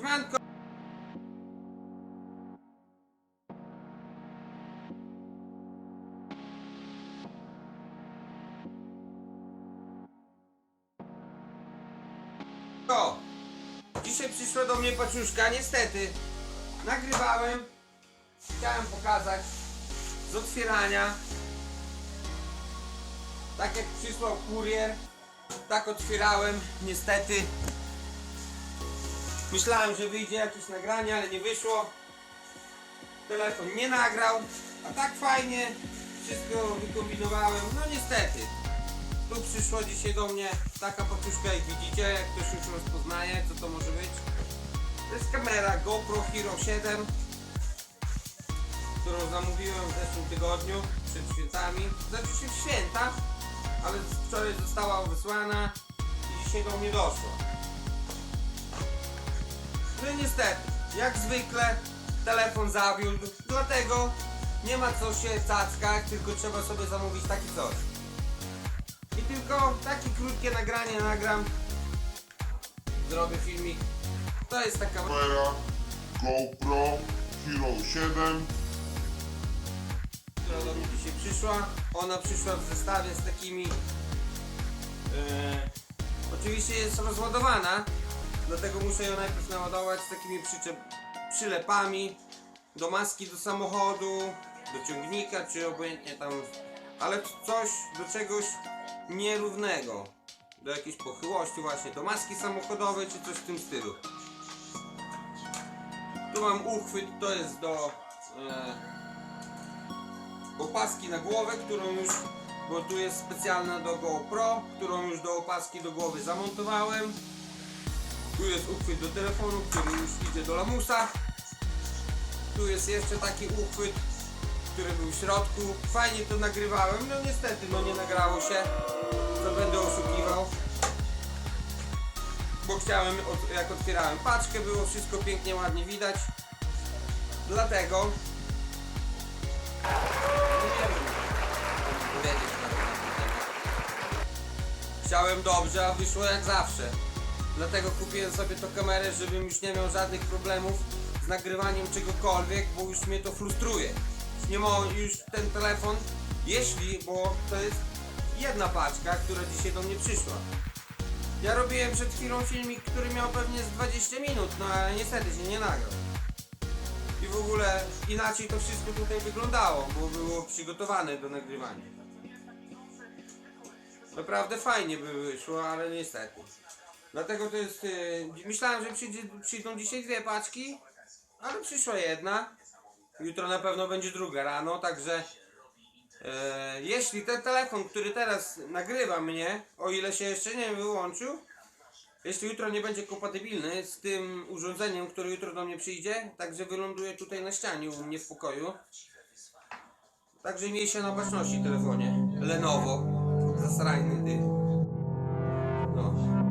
Siemanko! Dzisiaj przyszła do mnie paczuszka, niestety. Nagrywałem. Chciałem pokazać z otwierania. Tak jak przysłał kurier, tak otwierałem. Niestety Myślałem, że wyjdzie jakieś nagranie, ale nie wyszło. Telefon nie nagrał, a tak fajnie wszystko wykombinowałem. No niestety. Tu przyszła dzisiaj do mnie taka paczuszka jak widzicie, jak ktoś już rozpoznaje, co to może być. To jest kamera GoPro Hero 7, którą zamówiłem w zeszłym tygodniu przed świętami. Znaczy się w święta, ale wczoraj została wysłana i dzisiaj do mnie doszła. No niestety, jak zwykle telefon zawiódł, dlatego nie ma co się cackać, tylko trzeba sobie zamówić taki coś. I tylko takie krótkie nagranie nagram. Zrobię filmik. To jest taka kamera GoPro Hero 7 która do mnie dzisiaj przyszła. Ona przyszła w zestawie z takimi. e, oczywiście jest rozładowana, dlatego muszę ją najpierw naładować z takimi przyczep, przylepami do maski do samochodu, do ciągnika, czy obojętnie tam. Ale coś do czegoś nierównego. Do jakiejś pochyłości, właśnie do maski samochodowej, czy coś w tym stylu. Tu mam uchwyt, to jest do. E, opaski na głowę, którą już, bo tu jest specjalna do GoPro, którą już do opaski do głowy zamontowałem. Tu jest uchwyt do telefonu, który już idzie do lamusa. Tu jest jeszcze taki uchwyt, który był w środku. Fajnie to nagrywałem, no niestety no nie nagrało się. To będę oszukiwał. Bo chciałem, jak otwierałem paczkę, było wszystko pięknie, ładnie widać. Dlatego nie wiem. Chciałem dobrze, a wyszło jak zawsze. Dlatego kupiłem sobie tą kamerę, żebym już nie miał żadnych problemów z nagrywaniem czegokolwiek, bo już mnie to frustruje. Już nie mo, już ten telefon, jeśli, bo to jest jedna paczka, która dzisiaj do mnie przyszła. Ja robiłem przed chwilą filmik, który miał pewnie z 20 minut, no ale niestety się nie nagrał. I w ogóle inaczej to wszystko tutaj wyglądało, bo było przygotowane do nagrywania. Naprawdę fajnie by wyszło, ale niestety. Dlatego to jest. Yy, myślałem, że przyjdzie, przyjdą dzisiaj dwie paczki, ale przyszła jedna. Jutro na pewno będzie druga rano, także. E, jeśli ten telefon, który teraz nagrywa mnie, o ile się jeszcze nie wyłączył, jeśli jutro nie będzie kompatybilny z tym urządzeniem, które jutro do mnie przyjdzie, także wyląduje tutaj na ścianie u mnie w pokoju. Także miej się na baczności telefonie. Lenovo. Zasrajny ty.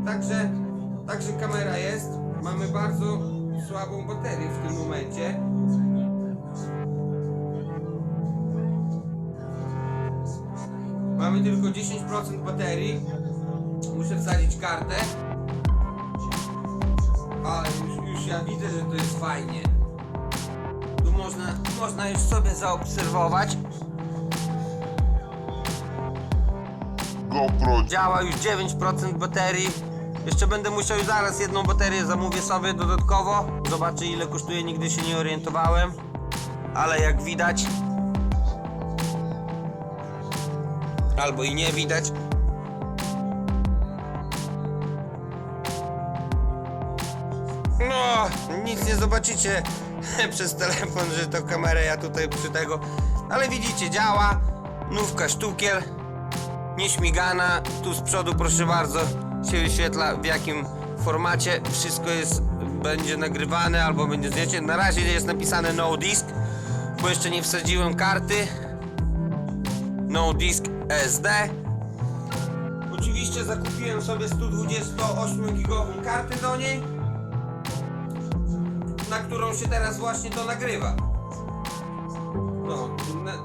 Także, także kamera jest. Mamy bardzo słabą baterię w tym momencie. Mamy tylko 10% baterii. Muszę wsadzić kartę. Ale już, już ja widzę, że to jest fajnie. Tu można, można już sobie zaobserwować. GoPro Działa już 9% baterii. Jeszcze będę musiał zaraz jedną baterię zamówię sobie dodatkowo. Zobaczę ile kosztuje, nigdy się nie orientowałem. Ale jak widać. Albo i nie widać. No, nic nie zobaczycie przez telefon, że to kamerę ja tutaj przy tego. Ale widzicie, działa. Nówka sztukiel nieśmigana. Tu z przodu proszę bardzo się wyświetla w jakim formacie wszystko jest, będzie nagrywane albo będzie zdjęcie. Na razie jest napisane no disk, bo jeszcze nie wsadziłem karty. No disk SD. Oczywiście zakupiłem sobie 128 gigową kartę do niej, na którą się teraz właśnie to nagrywa. No,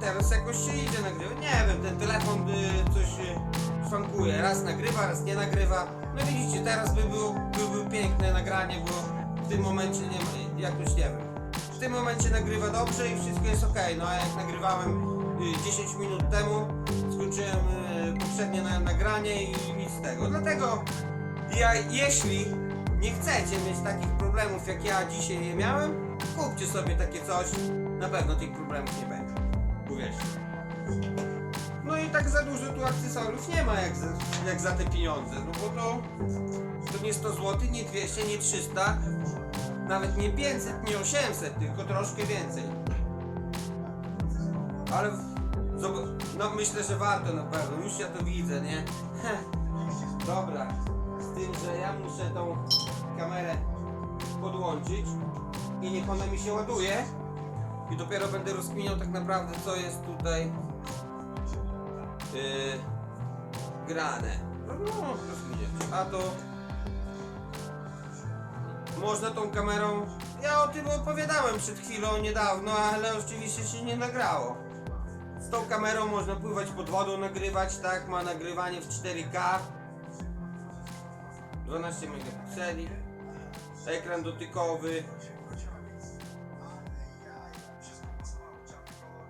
teraz jakoś się idzie nagrywać. Nie wiem, ten telefon y, coś y, szwankuje. Raz nagrywa, raz nie nagrywa. No widzicie, teraz by było, byłoby piękne nagranie, bo w tym momencie nie jak już nie wiem. W tym momencie nagrywa dobrze i wszystko jest ok. No a jak nagrywałem y, 10 minut temu, skończyłem y, poprzednie na, nagranie i nic z tego. Dlatego ja, jeśli nie chcecie mieć takich problemów jak ja dzisiaj je miałem, kupcie sobie takie coś. Na pewno tych problemów nie będzie. Uwierzcie. Tak za dużo tu akcesoriów nie ma jak za, jak za te pieniądze, no bo to, to nie 100 zł, nie 200, nie 300, nawet nie 500, nie 800, tylko troszkę więcej. Ale no myślę, że warto na pewno, już ja to widzę, nie? Dobra, z tym, że ja muszę tą kamerę podłączyć i niech ona mi się ładuje. I dopiero będę rozkminiał tak naprawdę co jest tutaj yy, grane. No, no. A to można tą kamerą. Ja o tym opowiadałem przed chwilą niedawno, ale oczywiście się nie nagrało. Z tą kamerą można pływać pod wodą, nagrywać, tak? Ma nagrywanie w 4K. 12 megapikseli. Ekran dotykowy.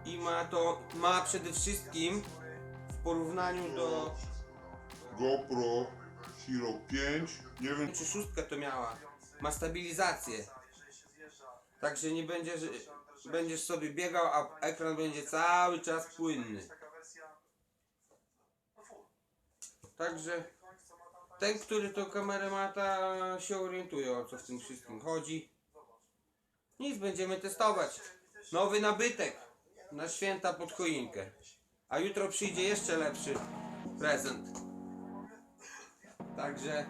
I ma to, ma przede wszystkim porównaniu do GoPro Hero 5. Nie wiem, czy szóstka to miała, ma stabilizację. Także nie będzie, że będziesz sobie biegał, a ekran będzie cały czas płynny. Także ten, który tą kamerę ma, ta się orientuje o co w tym wszystkim chodzi. Nic, będziemy testować. Nowy nabytek na święta pod choinkę. A jutro przyjdzie jeszcze lepszy prezent. Także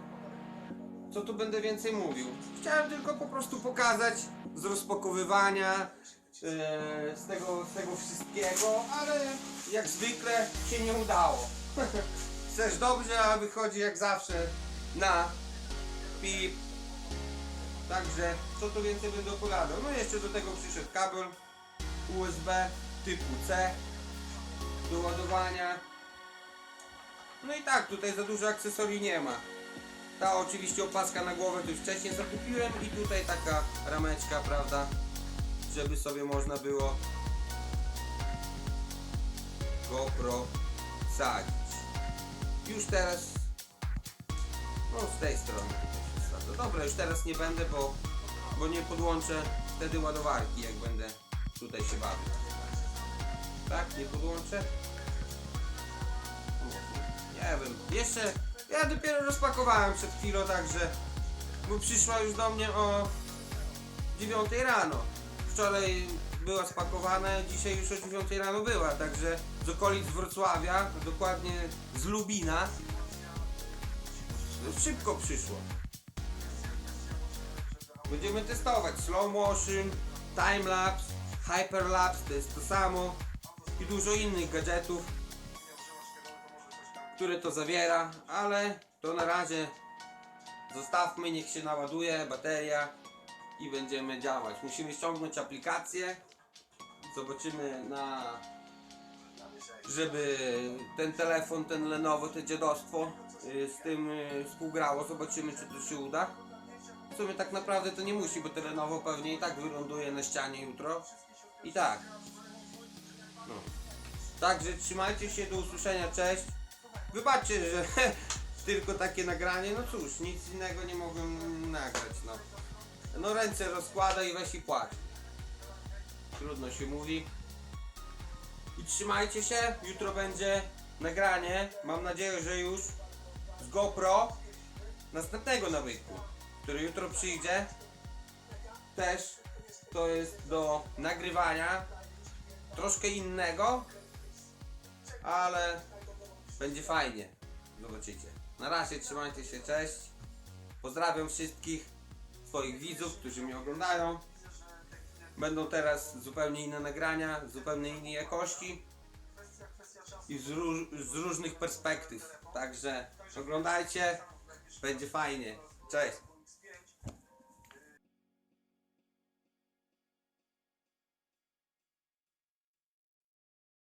co tu będę więcej mówił? Chciałem tylko po prostu pokazać z rozpakowywania e, z, tego, z tego wszystkiego, ale jak zwykle się nie udało. Chcesz dobrze, a wychodzi jak zawsze na pip. Także co tu więcej będę opowiadał? No jeszcze do tego przyszedł kabel USB typu C do ładowania. No i tak, tutaj za dużo akcesorii nie ma. Ta oczywiście opaska na głowę to już wcześniej zakupiłem i tutaj taka rameczka, prawda, żeby sobie można było GoPro sadzić. Już teraz, no z tej strony wsadza. Dobra, już teraz nie będę, bo, bo nie podłączę wtedy ładowarki, jak będę tutaj się bawił. Tak, nie podłączę? Nie wiem, jeszcze ja dopiero rozpakowałem przed chwilą, także bo przyszła już do mnie o 9 rano. Wczoraj była spakowana, dzisiaj już o 9 rano była, także z okolic Wrocławia, dokładnie z Lubina. Szybko przyszło. Będziemy testować slow motion, timelapse, hyperlapse, to jest to samo i dużo innych gadżetów które to zawiera, ale to na razie zostawmy, niech się naładuje bateria i będziemy działać. Musimy ściągnąć aplikację. Zobaczymy na żeby ten telefon, ten Lenovo, to dziadostwo y, z tym y, współgrało. Zobaczymy czy to się uda. W sumie tak naprawdę to nie musi, bo te Lenovo pewnie i tak wyląduje na ścianie jutro. I tak. No. Także trzymajcie się, do usłyszenia, cześć. Wybaczcie, że tylko takie nagranie, no cóż, nic innego nie mogłem nagrać, no. No ręce rozkłada i weź i płacz. Trudno się mówi. I trzymajcie się, jutro będzie nagranie, mam nadzieję, że już z GoPro następnego nawyku, który jutro przyjdzie. Też to jest do nagrywania troszkę innego, ale będzie fajnie. Zobaczycie. Na razie trzymajcie się, cześć. Pozdrawiam wszystkich swoich widzów, którzy mnie oglądają. Będą teraz zupełnie inne nagrania, zupełnie innej jakości i z, róż, z różnych perspektyw. Także oglądajcie, będzie fajnie. Cześć.